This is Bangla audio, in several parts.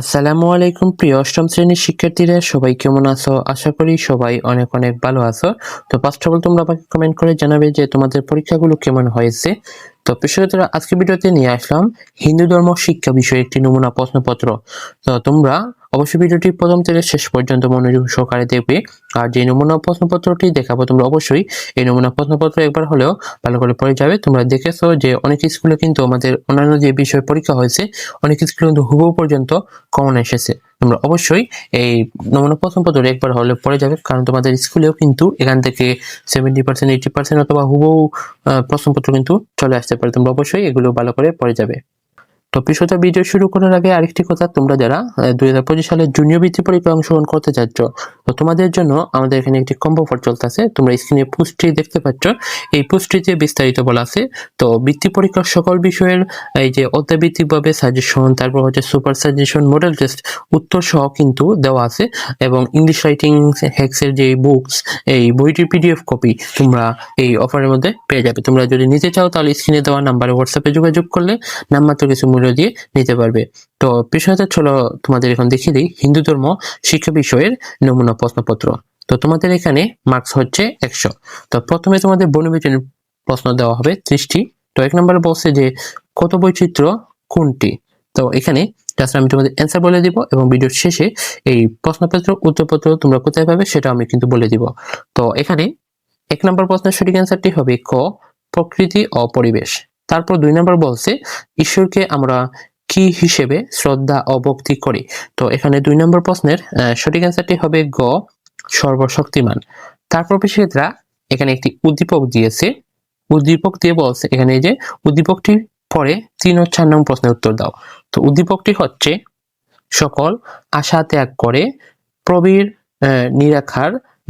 আসসালামু আলাইকুম, প্রিয় অষ্টম শ্রেণির শিক্ষার্থীরা, সবাই কেমন আছো? আশা করি সবাই অনেক অনেক ভালো আছো। তো ফার্স্ট অফ অল তোমরা আমাকে কমেন্ট করে জানাবে যে তোমাদের পরীক্ষাগুলো কেমন হয়েছে। তো পেশাগতরা আজকে ভিডিওতে নিয়ে আসলাম, হিন্দু ধর্ম শিক্ষা বিষয়ে একটি নমুনা প্রশ্নপত্র। তো তোমরা অবশ্যই ভিডিওটি প্রথম থেকে শেষ পর্যন্ত মনোযোগ সহকারে দেখবে। আর যে নমুনা প্রশ্নপত্রটি দেখাবো, তোমরা অবশ্যই এই নমুনা প্রশ্নপত্র একবার হলেও ভালো করে পড়ে যাবে। তোমরা দেখেছ যে অনেক স্কুলে কিন্তু আমাদের অন্যান্য যে বিষয় পরীক্ষা হয়েছে, অনেক স্কুলে কিন্তু হুবহু পর্যন্ত কমন এসেছে। তোমরা অবশ্যই এই নমুনা প্রশ্নপত্র একবার হলে পড়ে যাবে, কারণ তোমাদের স্কুলেও কিন্তু এখান থেকে সেভেন্টি পার্সেন্ট এইটি পার্সেন্ট অথবা হুবহু প্রশ্নপত্র কিন্তু চলে আসতে পারে। তোমরা অবশ্যই এগুলো ভালো করে পড়ে যাবে। তো পিছটা ভিডিও শুরু করার আগে আরেকটি কথা, তোমরা যারা দুই হাজার পঁচিশ সালে জুনিয়র বৃত্তি পরীক্ষায় অংশগ্রহণ করতে চাচ্ছ, তো তোমাদের জন্য আমাদের এখানে একটি কম্বো অফার চলতেছে। তোমরা স্ক্রিনে পোস্টটি দেখতে পাচ্ছ। এই পোস্টটিতে বিস্তারিত বলা আছে। তো বৃত্তি পরীক্ষার সকল বিষয়ের, এই যে অধ্যাবৃত্তিকভাবে সাজেশন তারপর হচ্ছে সুপার সাজেশন মডেল টেস্ট উত্তর সহ কিন্তু দেওয়া আছে। এবং ইংলিশ রাইটিং হ্যাক্সের যে বুকস এই বইটির পিডিএফ কপি তোমরা এই অফারের মধ্যে পেয়ে যাবে। তোমরা যদি নিতে চাও, তাহলে স্ক্রিনে দেওয়া নাম্বারে হোয়াটসঅ্যাপে যোগাযোগ করলে। নামমাত্র কিছু মূল্য দিয়ে নিতে পারবে। তো বিষয়টা চলো তোমাদের এখন দেখিয়ে দিই। হিন্দু ধর্ম শিক্ষা বিষয়ের নমুনা প্রশ্নপত্র। তো তোমাদের এখানে মার্কস হচ্ছে একশো। তো প্রথমে তোমাদের বনবিজনের প্রশ্ন দেওয়া হবে ত্রিশটি। তো এক নম্বরে বলছে যে, কত বৈচিত্র্য কোনটি? তো এখানে জাস্ট আমি তোমাদের অ্যান্সার বলে দিব এবং ভিডিওর শেষে এই প্রশ্নপত্র উত্তরপত্র তোমরা কোথায় পাবে সেটা আমি কিন্তু বলে দিব। তো এখানে এক নম্বর প্রশ্নের সঠিক অ্যান্সারটি হবে ক, প্রকৃতি ও পরিবেশ। তারপর দুই নম্বর বলছে ঈশ্বরকে আমরা কি হিসেবে শ্রদ্ধা ও ভক্তি করি? তো এখানে দুই নম্বর প্রশ্নের সঠিক অ্যান্সারটি হবে গ সর্বশক্তিমান। তারপর শিক্ষার্থীরা এখানে একটি উদ্দীপক দিয়েছে। উদ্দীপক দিয়ে বলছে এখানে যে উদ্দীপকটি পরে তিন ও চার নম্বর প্রশ্নের উত্তর দাও। তো উদ্দীপকটি হচ্ছে সকল আশা ত্যাগ করে প্রবীর আহ,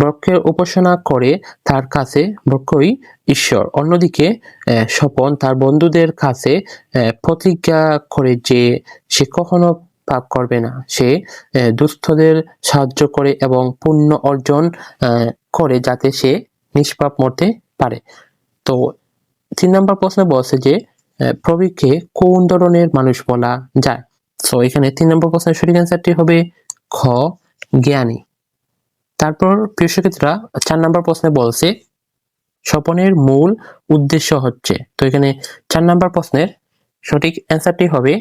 নিরাকার বৃক্ষের উপাসনা করে তার কাছে বৃক্ষই ঈশ্বর। অন্যদিকে স্বপন তার বন্ধুদের কাছে প্রতিজ্ঞা করে যে সে কখনো পাপ করবে না। সে দুস্থদের সাহায্য করে এবং পুণ্য অর্জন করে যাতে সে নিষ্পাপ মরতে পারে। তো তিন নম্বর প্রশ্ন বলছে যে আহ, প্রবীরকে কোন ধরনের মানুষ বলা যায়? সো এখানে তিন নম্বর প্রশ্নের সঠিক অ্যান্সারটি হবে খ জ্ঞানী। তারপর প্রিয় শিক্ষার্থীরা চার নম্বর প্রশ্নে বলছে, স্বপনের মূল উদ্দেশ্য হচ্ছে। তো এখানে চার নম্বর প্রশ্নের সঠিক অ্যান্সারটি হবে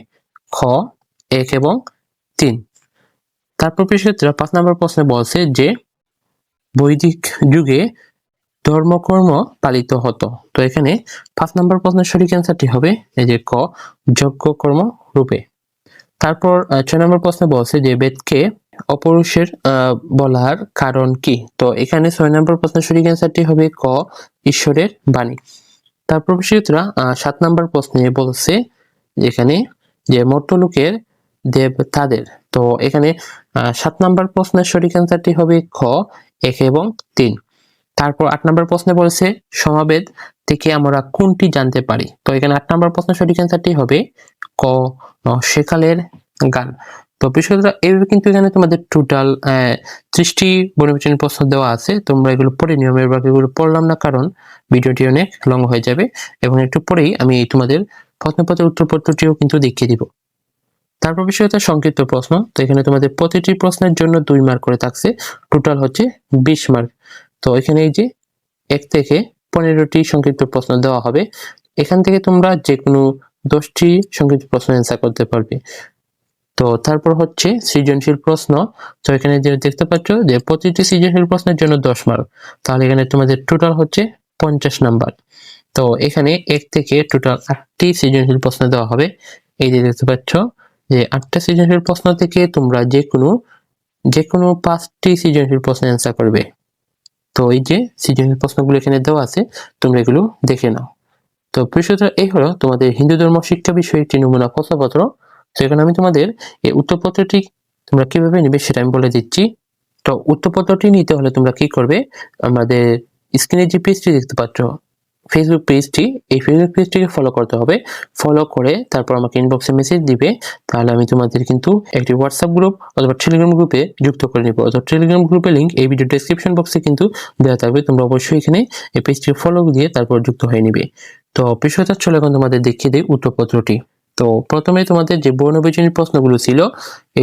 খ, এক এবং তিন। তারপর প্রিয় পাঁচ নম্বর প্রশ্নে বলছে যে, বৈদিক যুগে ধর্মকর্ম পালিত হতো। তো এখানে পাঁচ নম্বর প্রশ্নের সঠিক অ্যান্সারটি হবে এই যে ক, যজ্ঞকর্ম রূপে। তারপর ছয় নম্বর প্রশ্নে বলছে যে, বেদকে অপরুষের বলার কারণ কি? তো এখানে ছয় নম্বর প্রশ্নের সঠিক অ্যান্সারটি হবে ক ঈশ্বরের বাণী। তারপর শিক্ষার্থীরা আহ, সাত নম্বর প্রশ্নে বলছে যেখানে যে মর্তলোকের দেব তাদের। তো এখানে সাত নম্বর প্রশ্নের সঠিক অ্যান্সারটি হবে খ এক এবং তিন। তারপর আট নম্বর প্রশ্নে বলছে সমাবেদ থেকে আমরা কোনটি জানতে পারি? তো এখানে আট নম্বর প্রশ্নের সঠিক অ্যান্সারটি হবে ক সেকালের গান। তো বিষয়টা এইভাবে কিন্তু এখানে তোমাদের টোটাল ত্রিশটি বনবিচন প্রশ্ন দেওয়া আছে। তোমরা এগুলো পড়ে নিয়মের বাকিগুলো পড়লাম না, কারণ ভিডিওটি অনেক লং হয়ে যাবে। এবং একটু পরেই আমি তোমাদের প্রশ্নপত্রের উত্তরপত্রটিও কিন্তু দেখিয়ে দিব। তারপর বিষয়টা সংক্ষিপ্ত প্রশ্ন। তো এখানে তোমাদের প্রতিটি প্রশ্নের জন্য দুই মার্ক করে থাকছে। টোটাল হচ্ছে বিশ মার্ক তো এখানে এই যে এক থেকে পনেরোটি সংক্ষিপ্ত প্রশ্ন দেওয়া হবে। এখান থেকে তোমরা যে কোনো দশটি সংক্ষিপ্ত প্রশ্ন অ্যান্সার করতে পারবে। তো তারপর হচ্ছে সৃজনশীল প্রশ্ন। তো এখানে যে দেখতে পাচ্ছ যে প্রতিটি সৃজনশীল প্রশ্নের জন্য দশ মার্ক তাহলে এখানে তোমাদের টোটাল হচ্ছে পঞ্চাশ নাম্বার তো এখানে এক থেকে টোটাল আটটি সৃজনশীল প্রশ্ন দেওয়া হবে। এই যে দেখতে পাচ্ছ যে আটটা সৃজনশীল প্রশ্ন থেকে তোমরা যে কোনো যে কোনো পাঁচটি সৃজনশীল প্রশ্ন অ্যান্সার করবে। তো এই যে সৃজনশীল প্রশ্নগুলো এখানে দেওয়া আছে, তোমরা এগুলো দেখে নাও। তো পরিষদ এই হলো তোমাদের হিন্দু ধর্ম শিক্ষা বিষয়ে একটি নমুনা প্রশ্নপত্র। তো এখানে আমি তোমাদের এই উত্তরপত্রটি তোমরা কীভাবে নেবে সেটা আমি বলে দিচ্ছি। তো উত্তরপত্রটি নিতে হলে তোমরা কি করবে? আমাদের স্ক্রিনে যে পেজটি দেখতে পাচ্ছ ফেসবুক পেজটি, এই ফেসবুক পেজটিকে ফলো করতে হবে। ফলো করে তারপর আমাকে ইনবক্সে মেসেজ দিবে। তাহলে আমি তোমাদের কিন্তু একটি হোয়াটসঅ্যাপ গ্রুপ অথবা টেলিগ্রাম গ্রুপে যুক্ত করে নেব। অথবা টেলিগ্রাম গ্রুপের লিঙ্ক এই ভিডিও ডেসক্রিপশন বক্সে কিন্তু দেওয়া থাকবে। তোমরা অবশ্যই এখানে এই পেজটি ফলো দিয়ে তারপর যুক্ত হয়ে নিবে। তো বিষয়টা চলে এখন তোমাদের দেখিয়ে দিই উত্তরপত্রটি। তো প্রথমে তোমাদের যে বর্ণবিজনী প্রশ্নগুলো ছিল,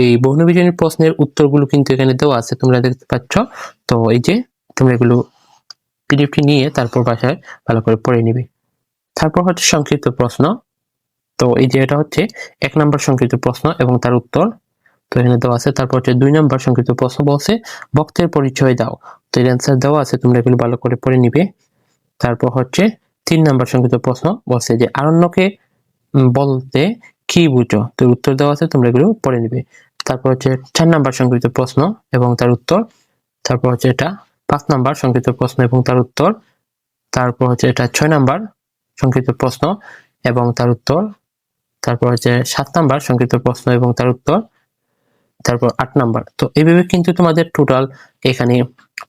এই বহুনবীজনী প্রশ্নের উত্তরগুলো কিন্তু এখানে দেওয়া আছে, তোমরা দেখতে পাচ্ছ। তো এই যে তোমরা এগুলো পিডিএফটি নিয়ে তারপর বাসায় ভালো করে পড়ে নিবে। তারপর হচ্ছে সংক্ষিপ্ত প্রশ্ন। তো এই যে এটা হচ্ছে এক নম্বর সংক্ষিপ্ত প্রশ্ন এবং তার উত্তর। তো এখানে দেওয়া আছে, তারপর হচ্ছে দুই নম্বর সংক্ষিপ্ত প্রশ্ন বলছে, বক্তের পরিচয় দাও। তো এর অ্যান্সার দেওয়া আছে, তোমরা এগুলো ভালো করে পড়ে নিবে। তারপর হচ্ছে তিন নম্বর সংক্ষিপ্ত প্রশ্ন বলছে যে, আরণ্যকে বলতে কি বুঝো? তো উত্তর দেওয়া আছে, তোমরা এগুলো পড়ে নিবে। তারপর হচ্ছে চার নাম্বার সংক্ষিপ্ত প্রশ্ন এবং তার উত্তর। তারপর হচ্ছে এটা পাঁচ নাম্বার সংক্ষিপ্ত প্রশ্ন এবং তার উত্তর। তারপর হচ্ছে এটা ছয় নাম্বার সংক্ষিপ্ত প্রশ্ন এবং তার উত্তর। তারপর হচ্ছে সাত নাম্বার সংক্ষিপ্ত প্রশ্ন এবং তার উত্তর। তারপর আট নাম্বার। তো এইভাবে কিন্তু তোমাদের টোটাল এখানে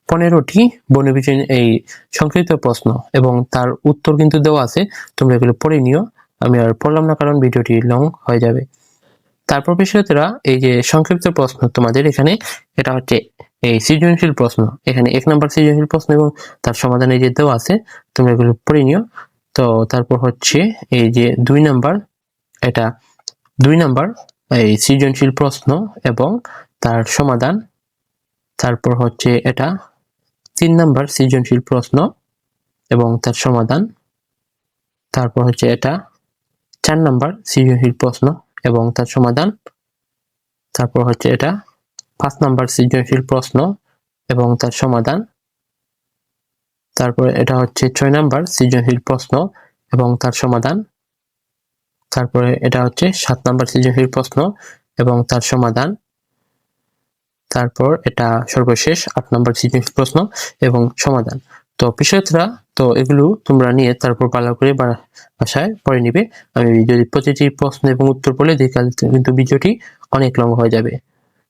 পনেরোটি বনবিজন এই সংক্ষিপ্ত প্রশ্ন এবং তার উত্তর কিন্তু দেওয়া আছে। তোমরা এগুলো পড়ে নিও। আমি আর পড়লাম না কারণ ভিডিওটি লং হয়ে যাবে। তারপর বিষয়তরা এই যে সংক্ষিপ্ত প্রশ্ন তোমাদের এখানে, এটা হচ্ছে এই সৃজনশীল প্রশ্ন। এখানে এক নম্বর সৃজনশীল প্রশ্ন এবং তার সমাধান এই যে দেওয়া আছে, তোমরা এগুলো পড়ে নিও। তো তারপর হচ্ছে এই যে দুই নাম্বার, এটা দুই নাম্বার, এই সৃজনশীল প্রশ্ন এবং তার সমাধান। তারপর হচ্ছে এটা তিন নাম্বার সৃজনশীল প্রশ্ন এবং তার সমাধান। তারপর হচ্ছে এটা চার নাম্বার সৃজনশীল প্রশ্ন এবং তার সমাধান। তারপর হচ্ছে এটা, পাঁচ নাম্বার সৃজনশীল প্রশ্ন এবং তার সমাধান। তারপর এটা হচ্ছে ছয় নাম্বার সৃজনশীল প্রশ্ন এবং তার সমাধান। তারপরে এটা হচ্ছে সাত নাম্বার সৃজনশীল প্রশ্ন এবং তার সমাধান। তারপর এটা সর্বশেষ আট নম্বর সৃজনশীল প্রশ্ন এবং সমাধান। তো বিষয়টা তো এগুলো তোমরা নিয়ে তারপর ভালো করে বাসায় পড়ে নিবে। আমি যদি প্রতিটি প্রশ্ন এবং উত্তর বলে দিই কিন্তু ভিডিওটি অনেক লং হয়ে যাবে।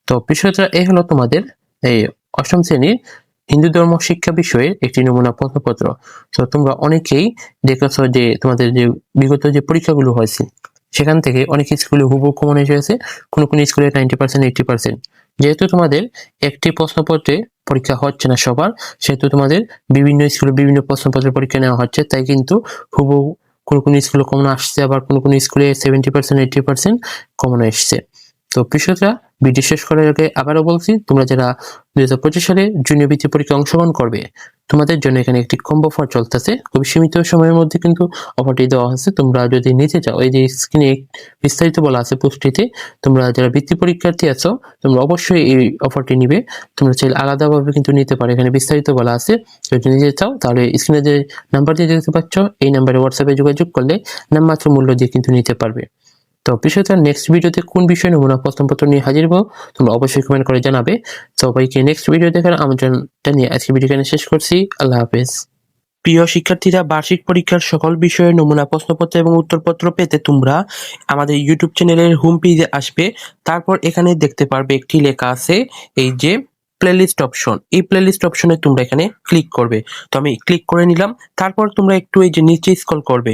তো বিষয়টা এই হলো তোমাদের এই অষ্টম শ্রেণির হিন্দু ধর্ম শিক্ষা বিষয়ে একটি নমুনা প্রশ্নপত্র। তো তোমরা অনেকেই দেখেছ যে তোমাদের যে বিগত যে পরীক্ষাগুলো হয়েছে, সেখান থেকে অনেক স্কুলে হুবহু কমন এসে আছে কোনো কোনো স্কুলে নাইনটি পার্সেন্ট এইটি পার্সেন্ট যেহেতু তোমাদের একটি প্রশ্নপত্রে পরীক্ষা হচ্ছে না সবার, সেহেতু তোমাদের বিভিন্ন স্কুলে বিভিন্ন প্রশ্নপত্রের পরীক্ষা নেওয়া হচ্ছে, তাই কিন্তু হুবহু কোনো কোনো স্কুলে কমন আসছে, আবার কোনো কোনো স্কুলে seventy percent eighty percent common এসছে। তো কৃষকরা ভিডিও শেষ করার আগে আবারও বলছি, তোমরা যারা দুই হাজার পঁচিশ সালে জুনিয়র বৃত্তি পরীক্ষা অংশগ্রহণ করবে, তোমাদের জন্য এখানে একটি কম্বো অফার চলতেছে। খুব সীমিত সময়ের মধ্যে কিন্তু অফারটি দেওয়া হচ্ছে তোমরা যদি নিতে চাও, এই যে স্ক্রিনে বিস্তারিত বলা আছে পোস্টটিতে, তোমরা যারা বৃত্তি পরীক্ষার্থী আছো, তোমরা অবশ্যই এই অফারটি নিবে। তোমরা চাইলে আলাদাভাবে কিন্তু নিতে পারো। এখানে বিস্তারিত বলা আছে। যদি নিতে চাও, তাহলে স্ক্রিনে যে নাম্বার দিয়ে দেখতে পাচ্ছ, এই নাম্বারে হোয়াটসঅ্যাপে যোগাযোগ করলে নামমাত্র মূল্য দিয়ে কিন্তু নিতে পারবে। তো বিষয়টা নেক্সট ভিডিওতে কোন বিষয়ে নমুনা প্রশ্নপত্র নিয়ে হাজির হব, তোমরা অবশ্যই কমেন্ট করে জানাবে। সবাইকে নেক্সট ভিডিও দেখার আমন্ত্রণ নিয়ে আজকে ভিডিও শেষ করছি। আল্লাহ হাফেজ। প্রিয় শিক্ষার্থীরা, বার্ষিক পরীক্ষার সকল বিষয়ের নমুনা প্রশ্নপত্র এবং উত্তরপত্র পেতে তোমরা আমাদের ইউটিউব চ্যানেলের হোম পেজে আসবে। তারপর এখানে দেখতে পারবে একটি লেখা আছে, এই যে প্লেলিস্ট অপশন এই প্লেলিস্ট অপশনে তোমরা এখানে ক্লিক করবে। তো আমি ক্লিক করে নিলাম। তারপর তোমরা একটু এই যে নিচে স্ক্রল করবে।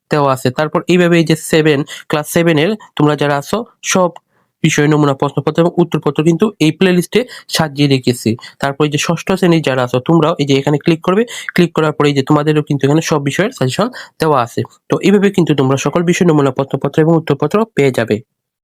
দেওয়া আছে। তারপর এইভাবে এই যে সেভেন ক্লাস সেভেনের তোমরা যারা আছো, সব বিষয় নমুনা, প্রশ্নপত্র এবং উত্তরপত্র কিন্তু এই প্লে লিস্টে সাজিয়ে রেখেছি। তারপর যে ষষ্ঠ শ্রেণির যারা আছো, তোমরাও এই যে এখানে ক্লিক করবে। ক্লিক করার পরে এই যে তোমাদেরও কিন্তু এখানে সব বিষয়ের সাজেশন দেওয়া আছে। তো এইভাবে কিন্তু তোমরা সকল বিষয় নমুনা, প্রশ্নপত্র এবং উত্তরপত্র পেয়ে যাবে।